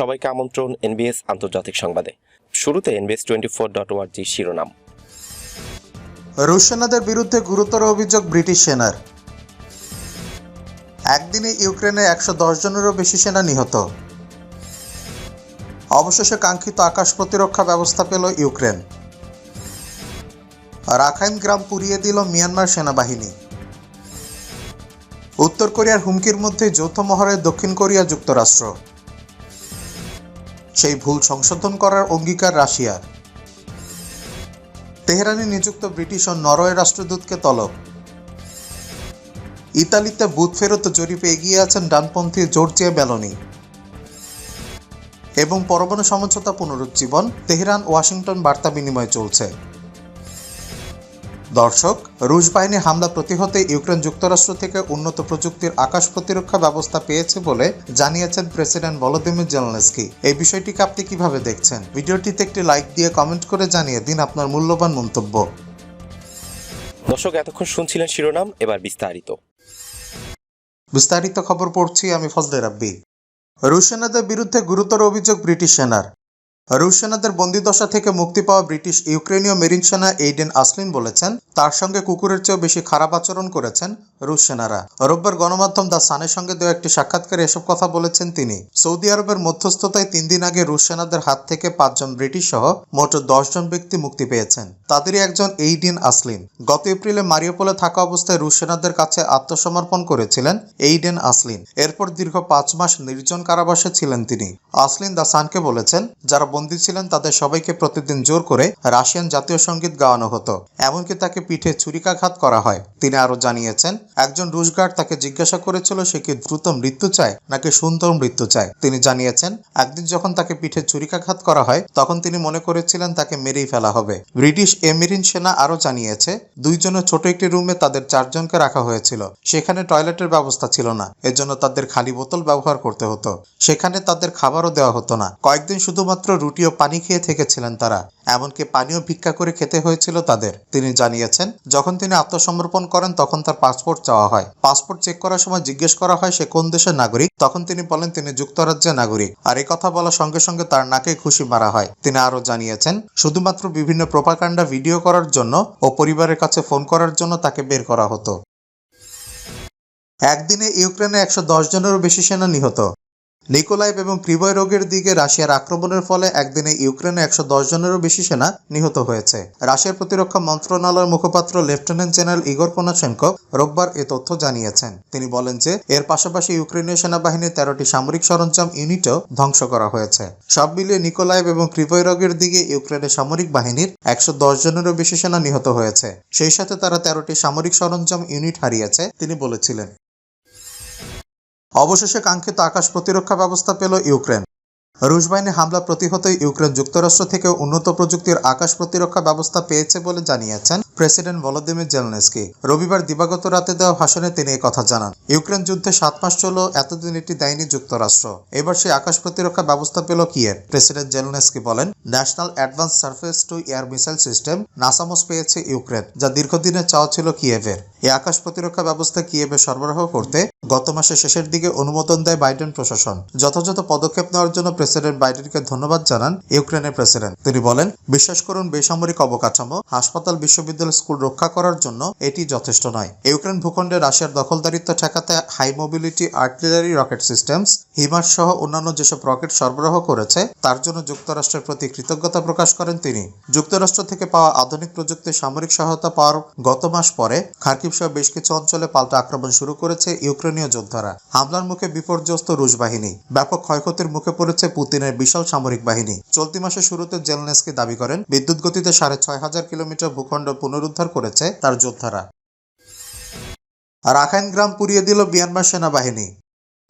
সবাইকে আমন্ত্রণ এনবিএস আন্তর্জাতিক সংবাদে। শুরুতে এনবিএস টোয়েন্টি ফোর ডট ওয়ার্জি শিরোনাম। রুশ সেনাদের বিরুদ্ধে গুরুতর অভিযোগ ব্রিটিশ সেনার। একদিনে ইউক্রেনে একশো দশ জনেরও বেশি সেনা নিহত। অবশেষে কাঙ্ক্ষিত আকাশ প্রতিরক্ষা ব্যবস্থা পেল ইউক্রেন। রাখাইন গ্রাম পুড়িয়ে দিল মিয়ানমার সেনাবাহিনী। উত্তর কোরিয়ার হুমকির মধ্যে যৌথ মহড়ায় দক্ষিণ কোরিয়া যুক্তরাষ্ট্র। সেই ভুল সংশোধন করার অঙ্গীকার রাশিয়ার। তেহরানে নিযুক্ত ব্রিটিশ ও নরওয়ে রাষ্ট্রদূতকে তলব। ইতালিতে বুথ ফেরত জরিপে এগিয়ে আছেন ডানপন্থী জর্জিয়া বেলনি এবং পরমাণু সমঝোতা পুনরুজ্জীবন তেহরান ওয়াশিংটন বার্তা বিনিময় চলছে। দর্শক রুশ বাহিনী হামলা প্রতিহতে ইউক্রেন যুক্তরাষ্ট্র থেকে উন্নত প্রযুক্তির আকাশ প্রতিরক্ষা ব্যবস্থা পেয়েছে বলে জানিয়েছেন প্রেসিডেন্ট ভলোদিমির জেলনেস্কি। এই বিষয়টিকে আপনি কীভাবে দেখছেন? ভিডিওটিতে একটি লাইক দিয়ে কমেন্ট করে জানিয়ে দিন আপনার মূল্যবান মন্তব্য। দর্শক এতক্ষণ শুনছিলেন শিরোনাম এবার বিস্তারিত। বিস্তারিত খবর পড়ছি আমি ফজলে রাব্বি। রুশ সেনাদের বিরুদ্ধে গুরুতর অভিযোগ ব্রিটিশ সেনার। রুশ সেনাদের বন্দিদশা থেকে মুক্তি পাওয়া ব্রিটিশ ইউক্রেনীয় মেরিন সেনা এইডেন আসলিন বলেছেন, তার সঙ্গে কুকুরের চেয়েও বেশি খারাপ আচরণ করেছেন রুশ সেনারা রোববার গণমাধ্যম দ্য সানের সঙ্গে দেওয়া একটি সাক্ষাৎকারে এসব কথা বলেছেন তিনি। সৌদি আরবের মধ্যস্থতায় তিন দিন আগে রুশ সেনাদের হাত থেকে পাঁচজন ব্রিটিশ সহ মোট দশজন ব্যক্তি মুক্তি পেয়েছেন। তাদেরই একজন এইডেন আসলিন। গত এপ্রিলে মারিওপোলে থাকা অবস্থায় রুশ সেনাদের কাছে আত্মসমর্পণ করেছিলেন এইডেন আসলিন। এরপর দীর্ঘ পাঁচ মাস নির্জন কারাবাসে ছিলেন তিনি। আসলিন দা সানকে বলেছেন, যারা বন্দী ছিলেন, তাদের সবাইকে প্রতিদিন জোর করে রাশিয়ান জাতীয় সংগীত গাওয়ানো হতো। এমনকি তাকে পিঠে ছুরিকাঘাত করা হয়। তিনি আরও জানিয়েছেন, একজন রুশ গার্ড তাকে জিজ্ঞাসা করেছিল সে কি দ্রুত মৃত্যু চায় নাকি সুন্দর মৃত্যু চায়? তিনি জানিয়েছেন, একদিন যখন তাকে পিঠে ছুরিকাঘাত করা হয়, তখন তিনি মনে করেছিলেন তাকে মেরেই ফেলা হবে। ব্রিটিশ এমিরিন সেনা আরও জানিয়েছে, দুইজনের ছোট একটি রুমে তাদের চারজনকে রাখা হয়েছিল। সেখানে টয়লেটের ব্যবস্থা ছিল না। এজন্য তাদের খালি বোতল ব্যবহার করতে হতো। সেখানে তাদের খাবারও দেওয়া হতো না। কয়েকদিন শুধুমাত্র রুটি ও পানি খেয়ে থেকেছিলেন তারা, এমনকি পানিও ভিক্ষা করে খেতে হয়েছিল তাদের। তিনি জানিয়েছেন, যখন তিনি আত্মসমর্পণ করেন তখন তার পাসপোর্ট চাওয়া হয়। পাসপোর্ট চেক করার সময় জিজ্ঞেস করা হয় সে কোন দেশের নাগরিক। তখন তিনি বলেন, তিনি যুক্তরাজ্যের নাগরিক। আর এই কথা বলার সঙ্গে সঙ্গে তার নাকে খুশি মারা হয়। তিনি আরও জানিয়েছেন, শুধুমাত্র বিভিন্ন প্রোপাকাণ্ডা ভিডিও করার জন্য ও পরিবারের কাছে ফোন করার জন্য তাকে বের করা হতো। একদিনে ইউক্রেনে একশো দশ জনেরও বেশি সেনা নিহত। নিকোলাইভ এবং ক্রিবয় রোগের দিকে রাশিয়ার আক্রমণের ফলে একদিনে ইউক্রেনে একশো দশ জনেরও বেশি সেনা নিহত হয়েছে। রাশিয়ার প্রতিরক্ষা মন্ত্রণালয়ের মুখপাত্র লেফটেন্যান্ট জেনারেল ইগর পোনাশেঙ্কো রোববার এ তথ্য জানিয়েছেন। তিনি বলেন যে, এর পাশাপাশি ইউক্রেনীয় সেনাবাহিনীর তেরোটি সামরিক সরঞ্জাম ইউনিটও ধ্বংস করা হয়েছে। সব মিলিয়ে নিকোলাইভ এবং ক্রিবয় রোগের দিকে ইউক্রেনের সামরিক বাহিনীর একশো দশ জনেরও বেশি সেনা নিহত হয়েছে। সেই সাথে তারা তেরোটি সামরিক সরঞ্জাম ইউনিট হারিয়েছে, তিনি বলেছিলেন। অবশেষে কাঙ্ক্ষিত আকাশ প্রতিরক্ষা ব্যবস্থা পেল ইউক্রেন। রুশ বাহিনী হামলা প্রতিহত ইউক্রেন যুক্তরাষ্ট্র থেকে উন্নত প্রযুক্তির আকাশ প্রতিরক্ষা ব্যবস্থা পেয়েছে বলে জানিয়েছেন প্রেসিডেন্ট ভলোদিমির জেলনেস্কি। রবিবার দিবাগত রাতে দেওয়া ভাষণে তিনি কথা জানান। ইউক্রেন যুদ্ধে সাত মাস চলল, এতদিন এটি দেয়নি যুক্তরাষ্ট্র। এবার সেই আকাশ প্রতিরক্ষা ব্যবস্থা পেল কিয়েভ প্রেসিডেন্ট জেলনেস্কি বলেন, national advance surface to air missile system, NASAMS পেয়েছে ইউক্রেন, যা দীর্ঘদিনের চাওয়া ছিল কিয়েভের। এই আকাশ প্রতিরক্ষা ব্যবস্থা কিয়েভে সরবরাহ করতে গত মাসের শেষের দিকে অনুমোদন দেয় বাইডেন প্রশাসন। যথাযথ পদক্ষেপ নেওয়ার জন্য প্রেসিডেন্ট বাইডেনকে ধন্যবাদ জানান ইউক্রেনের প্রেসিডেন্ট। তিনি বলেন, বিশ্বাস করুন, বেসামরিক অবকাঠামো, হাসপাতাল বিশ্ববিদ্যালয় স্কুল রক্ষা করার জন্য এটি যথেষ্ট নয়। ইউক্রেন ভূখণ্ডে রাশিয়ার দখলদারিত্ব ঠেকাতে high mobility artillery rocket systems HIMARS সহ অন্যান্য যেসব রকেট সরবরাহ করেছে, তার জন্য যুক্তরাষ্ট্রের প্রতি কৃতজ্ঞতা প্রকাশ করেন তিনি। যুক্তরাষ্ট্র থেকে পাওয়া আধুনিক প্রযুক্তির সামরিক সহায়তা পাওয়ার গত মাস পরে খার্কিব সহ বেশ কিছু অঞ্চলে পাল্টা আক্রমণ শুরু করেছে ইউক্রেনীয় যোদ্ধারা। হামলার মুখে বিপর্যস্ত রুশ বাহিনী। ব্যাপক ক্ষয়ক্ষতির মুখে পড়েছে পুতিনের বিশাল সামরিক বাহিনী। চলতি মাসের শুরুতে জেলনেসকে দাবি করেন, বিদ্যুৎ গতিতে সাড়ে ছয় হাজার কিলোমিটার ভূখণ্ড পুনরুদ্ধার করেছে তার যোদ্ধারা। রাখাইন গ্রাম পুড়িয়ে দিল মিয়ানমার সেনাবাহিনী।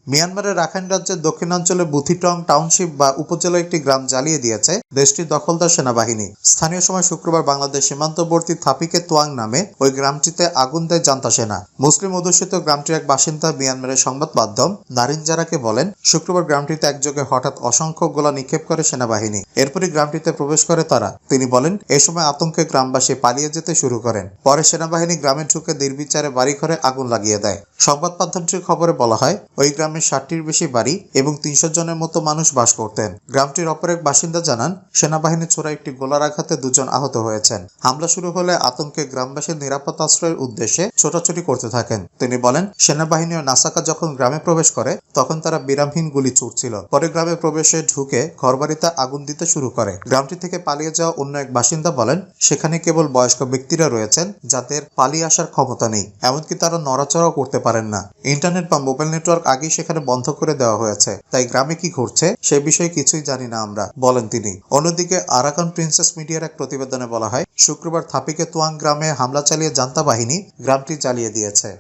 মিয়ানমারের রাখাইন রাজ্যের দক্ষিণাঞ্চলে বুথিটং টাউনশিপ বা উপজেলা একটি গ্রাম জ্বালিয়ে দিয়েছে দেশটির দখলদার সেনাবাহিনী। স্থানীয় সময় শুক্রবার বাংলাদেশ সীমান্তবর্তী থাপিকে তোয়াং নামে ওই গ্রামটিতে আগুন দেয় জান্তা সেনা। মুসলিম অধ্যুষিত গ্রামটির এক বাসিন্দা মিয়ানমারের সংবাদ মাধ্যম নারিনজারাকে বলেন, শুক্রবার গ্রামটিতে একযোগে হঠাৎ অসংখ্য গোলা নিক্ষেপ করে সেনাবাহিনী। এরপরই গ্রামটিতে প্রবেশ করে তারা। তিনি বলেন, এ সময় আতঙ্কে গ্রামবাসী পালিয়ে যেতে শুরু করেন। পরে সেনাবাহিনী গ্রামে ঢুকে নির্বিচারে বাড়িঘরে আগুন লাগিয়ে দেয়। সংবাদ মাধ্যমটির খবরে বলা হয়, ওই গ্রামে গ্রামে ষাটটির বেশি বাড়ি এবং তিনশো জনের মতো মানুষ বাস করতেন। গ্রামটির অপর এক বাসিন্দা জানান সেনাবাহিনীর ছোড়া একটি গোলার আঘাতে দুজন আহত হয়েছেন। হামলা শুরু হলে আতঙ্কে গ্রামবাসীর নিরাপদ আশ্রয়ের উদ্দেশ্যে ছোটাছুটি করতে থাকেন। তিনি বলেন সেনাবাহিনী ও নাসাকা যখন গ্রামে প্রবেশ করে, তখন তারা বিরামহীন গুলি ছুটছিল পরে গ্রামে প্রবেশে ঢুকে ঘরবাড়িতে আগুন দিতে শুরু করে। গ্রামটি থেকে পালিয়ে যাওয়া অন্য এক বাসিন্দা বলেন, সেখানে কেবল বয়স্ক ব্যক্তিরা রয়েছেন, যাদের পালিয়ে আসার ক্ষমতা নেই। এমনকি তারা নড়াচড়াও করতে পারেন না। ইন্টারনেট বা মোবাইল নেটওয়ার্ক আগেই সেখানে বন্ধ করে দেওয়া হয়েছে। তাই গ্রামে কি ঘুরছে সে বিষয়ে কিছুই জানি না আমরা, বলেন তিনি। অন্যদিকে আরাকান প্রিন্সেস মিডিয়ার এক প্রতিবেদনে বলা হয়, শুক্রবার থাপিকে তুয়াং গ্রামে হামলা চালিয়ে জান্তা বাহিনী গ্রামটি চালিয়ে দিয়েছে।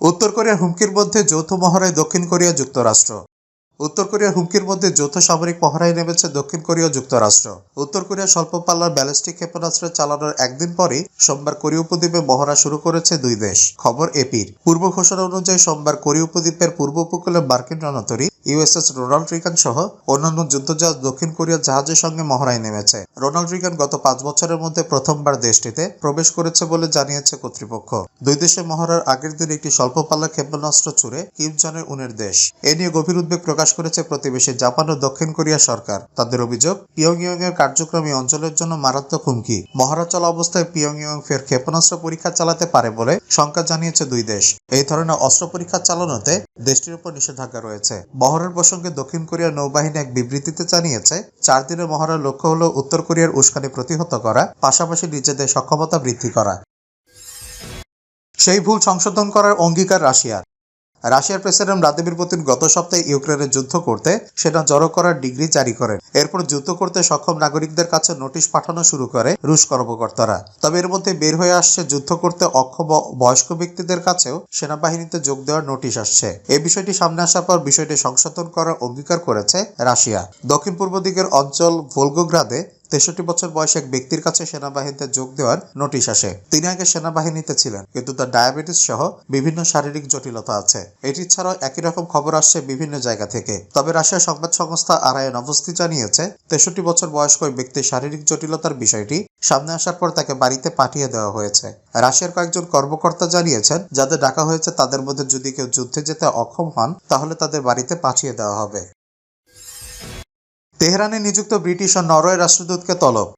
উত্তর কোরিয়ার হুমকির মধ্যে যৌথ মহড়ায় দক্ষিণ কোরিয়া যুক্তরাষ্ট্র। উত্তর কোরিয়ার হুমকির মধ্যে যৌথ সামরিক পহরায় নেমেছে দক্ষিণ কোরিয়া যুক্তরাষ্ট্র। উত্তর কোরিয়া স্বল্প পাল্লার ব্যালিস্টিক ক্ষেপণাস্ত্র চালানোর একদিন পরেই সোমবার কোরিয়া উপদ্বীপে মহড়া শুরু করেছে দুই দেশ। খবর এপির। পূর্ব ঘোষণা অনুযায়ী সোমবার কোরিয়া উপদ্বীপের পূর্ব উপকূলে মার্কিন রণতরী ইউএসএস রোনাল্ড রিগান সহ অন্যান্য যুদ্ধজাহাজ দক্ষিণ কোরিয়ার জাহাজের সঙ্গে মহড়ায় নেমেছে। রোনাল্ড রিগান গত পাঁচ বছরের মধ্যে প্রথমবার দেশটিতে প্রবেশ করেছে বলে জানিয়েছে কর্তৃপক্ষ। দুই দেশের মহড়ার আগের দিন একটি স্বল্প পাল্লা ক্ষেপণাস্ত্র ছুড়ে কিম জনের উনের দেশ। এ নিয়ে গভীর উদ্বেগ প্রকাশ করেছে প্রতিবেশী জাপান ও দক্ষিণ কোরিয়া সরকার। তাদের অভিযোগ পিয়ংইয়ং এর কার্যক্রম অঞ্চলের জন্য মারাত্মক হুমকি। মহড়া চলা অবস্থায় পিয়ংইয়ং ফের ক্ষেপণাস্ত্র পরীক্ষা চালাতে পারে বলে শঙ্কা জানিয়েছে দুই দেশ। এই ধরনের অস্ত্র পরীক্ষা চালানোতে দেশটির উপর নিষেধাজ্ঞা রয়েছে। মহড়ার প্রসঙ্গে দক্ষিণ কোরিয়ার নৌবাহিনী এক বিবৃতিতে জানিয়েছে, চার দিনের মহড়ার লক্ষ্য হল উত্তর কোরিয়ার উস্কানি প্রতিহত করা, পাশাপাশি নিজেদের সক্ষমতা বৃদ্ধি করা। সেই ভুল সংশোধন করার অঙ্গীকার রাশিয়ার। রাশিয়ার প্রেসিডেন্ট ভ্লাদিমির পুতিন গত সপ্তাহে ইউক্রেনে যুদ্ধ করতে সেটা জড়ো করার ডিগ্রি জারি করেন। এরপর যুদ্ধ করতে সক্ষম নাগরিকদের কাছে নোটিশ পাঠানো শুরু করে রুশ কর্মকর্তারা। তবে এর মধ্যে বের হয়ে আসছে যুদ্ধ করতে অক্ষম বয়স্ক ব্যক্তিদের কাছেও সেনাবাহিনীতে যোগ দেওয়ার নোটিশ আসছে। এই বিষয়টি সামনে আসার পর বিষয়টি সংশোধন করার অঙ্গীকার করেছে রাশিয়া। দক্ষিণ পূর্ব দিকের অঞ্চল ভোলগোগ্রাদে তেষট্টি বছর বয়সী এক ব্যক্তির কাছে সেনাবাহিনীতে যোগ দেওয়ার নোটিশ আসে। তিনি আগে সেনাবাহিনীতে ছিলেন, কিন্তু তার ডায়াবেটিস সহ বিভিন্ন শারীরিক জটিলতা আছে। এটি ছাড়াও একই রকম খবর আসছে বিভিন্ন জায়গা থেকে। তবে রাশিয়ার সংবাদ সংস্থা আরআইএন অবস্থি জানিয়েছে, তেষট্টি বছর বয়স্ক ওই ব্যক্তির শারীরিক জটিলতার বিষয়টি সামনে আসার পর তাকে বাড়িতে পাঠিয়ে দেওয়া হয়েছে। রাশিয়ার কয়েকজন কর্মকর্তা জানিয়েছেন, যাদের ডাকা হয়েছে তাদের মধ্যে যদি কেউ যুদ্ধে যেতে অক্ষম হন, তাহলে তাদের বাড়িতে পাঠিয়ে দেওয়া হবে। তেহরানে নিযুক্ত ব্রিটিশ ও নরওয়ে রাষ্ট্রদূতকে তলব।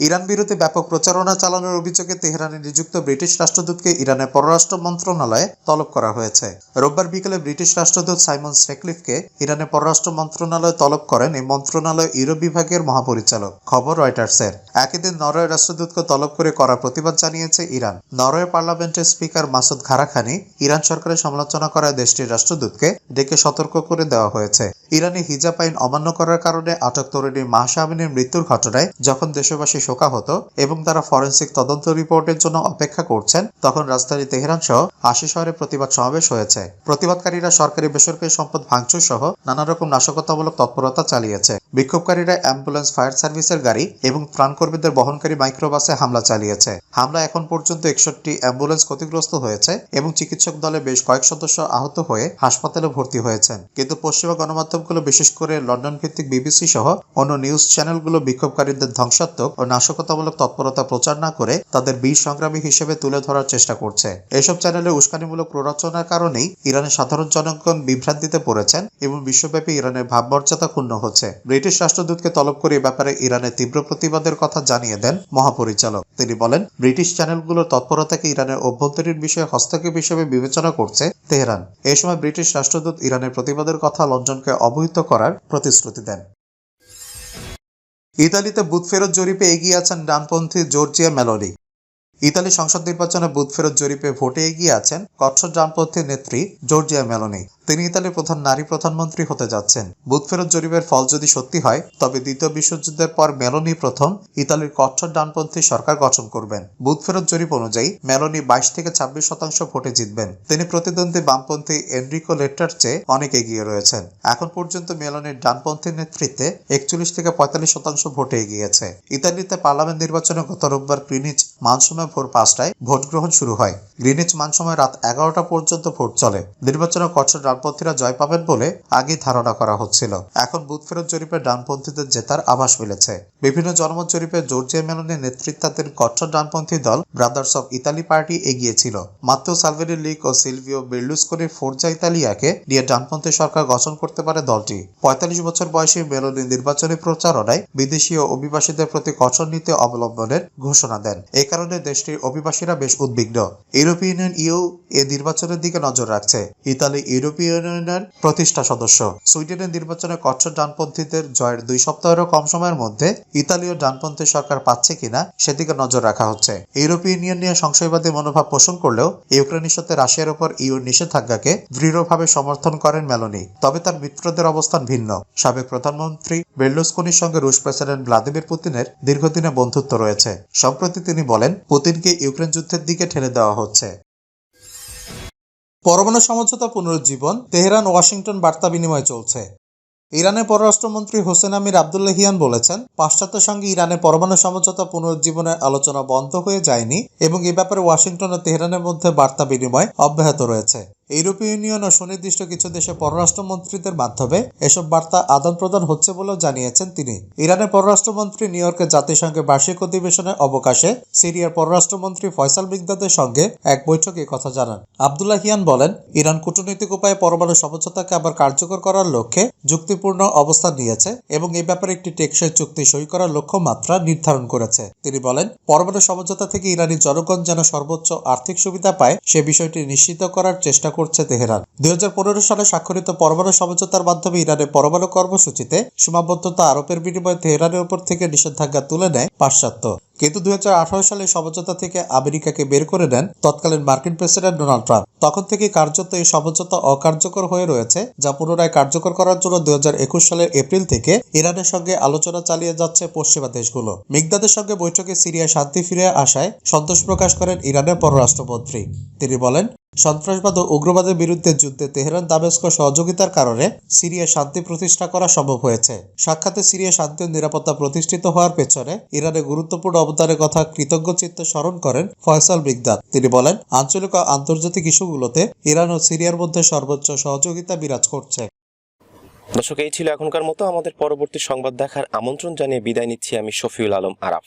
ইরান বিরোধী ব্যাপক প্রচারণা চালানোর অভিযোগে তেহরানে নিযুক্ত ব্রিটিশ রাষ্ট্রদূতকে ইরানের পররাষ্ট্র মন্ত্রণালয়ে তলব করা হয়েছে। রোববার বিকেলে ব্রিটিশ রাষ্ট্রদূত সাইমন স্রেকলিফকে ইরানের পররাষ্ট্র মন্ত্রণালয়ে তলব করেন এই মন্ত্রণালয় ইউরোপ বিভাগের মহাপরিচালক, খবর রয়টার্সের। একই দিন নরওয়ে রাষ্ট্রদূতকে তলব করে করা প্রতিবাদ জানিয়েছে ইরান। নরওয়ে পার্লামেন্টের স্পিকার মাসুদ ঘারাখানি ইরান সরকারের সমালোচনা করায় দেশটির রাষ্ট্রদূতকে ডেকে সতর্ক করে দেওয়া হয়েছে। ইরানে হিজাব আইন অমান্য করার কারণে আটক তরুণী মাহসা আমিনের মৃত্যুর ঘটনায় যখন দেশবাসী শোকাহত এবং তারা ফরেন্সিক তদন্ত রিপোর্টের জন্য অপেক্ষা করছেন, তখন রাজধানী তেহরান সহ আশি শহরে প্রতিবাদ সমাবেশ হয়েছে। প্রতিবাদকারীরা সরকারি বেসরকারি সম্পদ ভাঙচুর সহ নানা রকম নাশকতামূলক তৎপরতা চালিয়েছে। বিক্ষোভকারীরা অ্যাম্বুলেন্স, ফায়ার সার্ভিসের গাড়ি এবং ত্রাণকর্মীদের বহনকারী মাইক্রোবাসে হামলা চালিয়েছে। হামলা এখন পর্যন্ত একষট্টি অ্যাম্বুলেন্স ক্ষতিগ্রস্ত হয়েছে এবং চিকিৎসক দলে বেশ কয়েক সদস্য আহত হয়ে হাসপাতালে ভর্তি হয়েছেন। কিন্তু পশ্চিমা গণমাধ্যমগুলো, বিশেষ করে লন্ডন ভিত্তিক বিবিসি সহ অন্য নিউজ চ্যানেলগুলো বিক্ষোভকারীদের ধ্বংসাত্মক ও নাশকতামূলক তৎপরতা প্রচার না করে তাদের বীর সংগ্রামী হিসেবে তুলে ধরার চেষ্টা করছে। এসব চ্যানেলে উস্কানিমূলক প্ররোচনার কারণেই ইরানের সাধারণ জনগণ বিভ্রান্তিতে পড়েছেন এবং বিশ্বব্যাপী ইরানের ভাবমর্যাদা ক্ষুণ্ণ হচ্ছে। ব্রিটিশ রাষ্ট্রদূতকে তলব করে এ ব্যাপারে ইরানের তীব্র প্রতিবাদের কথা জানিয়ে দেন মহাপরিচালক। তিনি বলেন, ব্রিটিশ চ্যানেলগুলোর তৎপরতাকে ইরানের অভ্যন্তরীণ বিষয়ে হস্তক্ষেপ হিসেবে বিবেচনা করছে তেহরান। এ সময় ব্রিটিশ রাষ্ট্রদূত ইরানের প্রতিবাদের কথা লন্ডনকে অবহিত করার প্রতিশ্রুতি দেন। ইতালিতে বুথ ফেরত জরিপে এগিয়ে আছেন ডানপন্থী জর্জিয়া মেলোনি। ইতালি সংসদ নির্বাচনে বুথ ফেরত জরিপে ভোটে এগিয়ে আছেন কঠোর ডানপন্থী নেত্রী জর্জিয়া মেলোনি। তিনি ইতালির প্রধান নারী প্রধানমন্ত্রী হতে যাচ্ছেন। বুথ ফেরত জরিপের ফল যদি সত্যি হয়, তবে দ্বিতীয় বিশ্বযুদ্ধের পর মেলোনি প্রথম ইতালির কঠোর ডানপন্থী সরকার গঠন করবেন। বুথ ফেরত জরিপ অনুযায়ী, মেলোনি বাইশ থেকে ছাব্বিশ শতাংশ ভোটে জিতবেন। তিনি প্রতিদ্বন্দ্বী বামপন্থী এনরিকো লেটার চেয়ে অনেক এগিয়ে রয়েছেন। এখন পর্যন্ত মেলোনির ডানপন্থী নেতৃত্বে একচল্লিশ থেকে পঁয়তাল্লিশ শতাংশ ভোটে এগিয়েছে। ইতালিতে পার্লামেন্ট নির্বাচনে গত রোববার গ্রিনিচ মানসময় ভোর পাঁচটায় ভোট গ্রহণ শুরু হয়। গ্রিনিচ মানসময় রাত এগারোটা পর্যন্ত ভোট চলে। নির্বাচনে কঠোর ডানপন্থীরা জয় পাবেন বলে আগেই ধারণা করা হচ্ছিল। এখন বুথ ফেরত জরিপে ডানপন্থীদের জেতার আভাস মিলেছে। বিভিন্ন জনমত জরিপে জর্জিয়া মেলনের নেতৃত্বাধীন কট্টর ডানপন্থী দল ব্রাদার্স অব ইতালি পার্টি এগিয়েছিল। মাত্র সালভেরি লিগ ও সিলভিও বের্লুসকোনির ফোর্জা ইতালিয়াকে নিয়ে ডানপন্থী সরকার গঠন করতে পারে দলটি। পঁয়তাল্লিশ বছর বয়সী মেলোনি নির্বাচনী প্রচারণায় বিদেশি ও অভিবাসীদের প্রতি কঠোর নীতি অবলম্বনের ঘোষণা দেন। এই কারণে দেশটির অভিবাসীরা বেশ উদ্বিগ্ন। ইউরোপীয় ইউনিয়ন ইউ এ নির্বাচনের দিকে নজর রাখছে। ইতালি ইউরোপীয় ইউনিয়নের প্রতিষ্ঠা সদস্য। সুইডেনের নির্বাচনে কঠোর ডানপন্থীদের জয়ের দুই সপ্তাহেরও কম সময়ের মধ্যে ইতালীয় ডানপন্থী সরকার পাচ্ছে কিনা সেদিকে নজর রাখা হচ্ছে। ইউরোপীয় ইউনিয়ন নিয়ে সংশয়বাদী মনোভাব পোষণ করলেও ইউক্রেন ইস্যুতে রাশিয়ার উপর ইউর নিষেধাজ্ঞাকে দৃঢ়ভাবে সমর্থন করেন মেলোনি। তবে তার মিত্রদের অবস্থান ভিন্ন। সাবেক প্রধানমন্ত্রী বের্লুসকোনির সঙ্গে রুশ প্রেসিডেন্ট ভ্লাদিমির পুতিনের দীর্ঘদিনের বন্ধুত্ব রয়েছে। সম্প্রতি তিনি বলেন, পুতিনকে ইউক্রেন যুদ্ধের দিকে ঠেলে দেওয়া হচ্ছে। পরমাণু সমঝোতা পুনরুজ্জীবন, তেহরান, ওয়াশিংটন বার্তা বিনিময় চলছে। ইরানের পররাষ্ট্রমন্ত্রী হোসেন আমির আবদুল্লাহিয়ান বলেছেন, পাশ্চাত্য সঙ্গে ইরানে পরমাণু সমঝোতা পুনরুজ্জীবনের আলোচনা বন্ধ হয়ে যায়নি এবং এ ব্যাপারে ওয়াশিংটন ও তেহরানের মধ্যে বার্তা বিনিময় অব্যাহত রয়েছে। ইউরোপীয় ইউনিয়ন ও সুনির্দিষ্ট কিছু দেশে পররাষ্ট্রমন্ত্রীদের মাধ্যমে এসব বার্তা আদান প্রদান হচ্ছে বলেও জানিয়েছেন তিনি। ইরানের পররাষ্ট্রমন্ত্রী নিউ ইয়র্কে জাতিসংঘের বার্ষিক অধিবেশনের অবকাশে সিরিয়ার পররাষ্ট্রমন্ত্রী ফয়সাল মিগদাদের সঙ্গে এক বৈঠকে কথা জানান। আবদুল্লাহ হিয়ান বলেন, ইরান কূটনৈতিক উপায়ে পরমাণু সমঝোতাকে আবার কার্যকর করার লক্ষ্যে যুক্তিপূর্ণ অবস্থান নিয়েছে এবং এ ব্যাপারে একটি টেকসই চুক্তি সই করার লক্ষ্যমাত্রা নির্ধারণ করেছে। তিনি বলেন, পরমাণু সমঝোতা থেকে ইরানি জনগণ যেন সর্বোচ্চ আর্থিক সুবিধা পায় সে বিষয়টি নিশ্চিত করার চেষ্টা করছে তেহরান। দুই হাজার পনেরো সালে স্বাক্ষরিত পরমাণু সমঝোতার মাধ্যমে ইরানের পরমাণু কর্মসূচিতে সীমাবদ্ধতা আরোপের বিনিময়ে তেহরানের উপর থেকে নিষেধাজ্ঞা তুলে নেয় পাশ্চাত্য। কিন্তু দুই সালে সমঝোতা থেকে আমেরিকাকে বের করে নেন তৎকালীন মার্কিন প্রেসিডেন্ট ডোনাল্ড ট্রাম্প। তখন থেকে কার্যত এই সমঝোতা অকার্যকর হয়ে রয়েছে, যা পুনরায় কার্যকর করার জন্য দুই হাজার একুশ সালের এপ্রিল থেকে ইরানের সঙ্গে আলোচনা চালিয়ে যাচ্ছে পশ্চিমা দেশগুলো। মিগদাদের সঙ্গে বৈঠকে সিরিয়ায় শান্তি ফিরে আসায় সন্তোষ প্রকাশ করেন ইরানের পররাষ্ট্রমন্ত্রী। তিনি বলেন সন্ত্রাসবাদ ও উগ্রবাদের বিরুদ্ধে যুদ্ধে তেহরান দামেস্ক সহযোগিতার কারণে সিরিয়ায় শান্তি প্রতিষ্ঠা করা সম্ভব হয়েছে। সাক্ষাতে সিরিয়া শান্তি ও নিরাপত্তা প্রতিষ্ঠিত হওয়ার পেছনে ইরানের গুরুত্বপূর্ণ অবদানের কথা কৃতজ্ঞ চিত্তে স্মরণ করেন ফয়সাল বিগদাদ। তিনি বলেন, আঞ্চলিক ও আন্তর্জাতিক ইস্যুগুলোতে ইরান ও সিরিয়ার মধ্যে সর্বোচ্চ সহযোগিতা বিরাজ করছে। দর্শক, এই ছিল এখনকার মতো। আমাদের পরবর্তী সংবাদ দেখার আমন্ত্রণ জানিয়ে বিদায় নিচ্ছি আমি শফিউল আলম আরাফ।